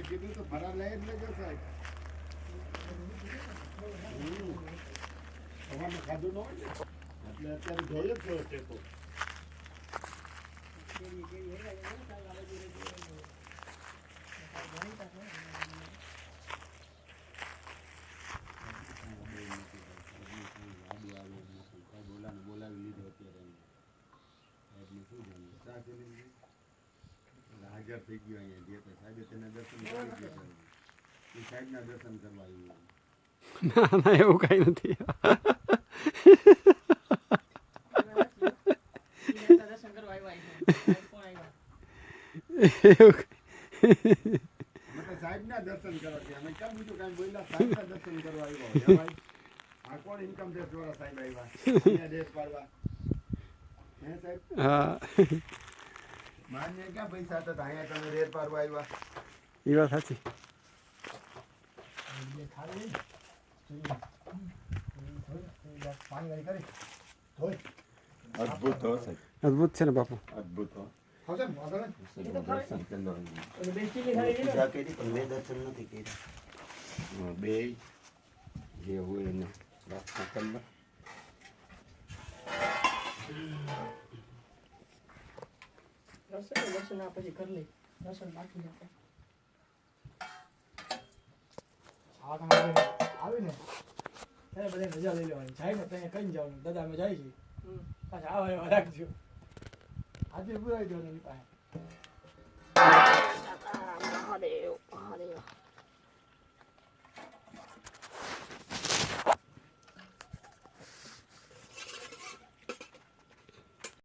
કીધું તો ફરાર લઈ જ લેજો સાહેબ હમ. સવારનું ખાધું ન હોય ને એટલે અત્યારે જોઈ જ થયો ટેકો કેરી કેરી હે ને કાલ આવે ધીરે ધીરે ગણિત છે બોલાવી લીધો અત્યારે સાહેબને શું જાણવું ચા પી લીધી એટલે હાજર થઈ ગયો અહીંયા જે તે સાહેબે તેને દર્શન કરી દીધા એ સાહેબના દર્શન કરવા આવ્યું ના ના એવું કાંઈ નથી સાહેબના દર્શન કરવા અમે કેમ બીજું કાંઈ બોલ્યા? સાહેબના દર્શન કરવા આવ્યો. ભાઈ. આ કોણ ઇન્કમ ટેક્સ વાળા સાહેબ આવ્યા? દેશ પાડવા. હે સાહેબ? હા. માન્ય ક્યાં પૈસા હતા? તો અહીંયા તમે રેર પાડવા આવ્યા. એ વાત સાચી. પાણી વાળી કરી. ધોઈ. અદ્ભુત હો સાહેબ. અદ્ભુત છે ને બાપુ. અદ્ભુત બે જે હોય એને પ્રાર્થના કરવા દર્શન દર્શન આ પછી કરી લઈ દર્શન બાકી આપણે. આવીને ત્યારે બધાને રજા લઈ લેવાની. જાય ને ત્યાં કઈ જવાનું. દાદા અમે જાય છે પાછા આવે આવા 还是不赖的，你看。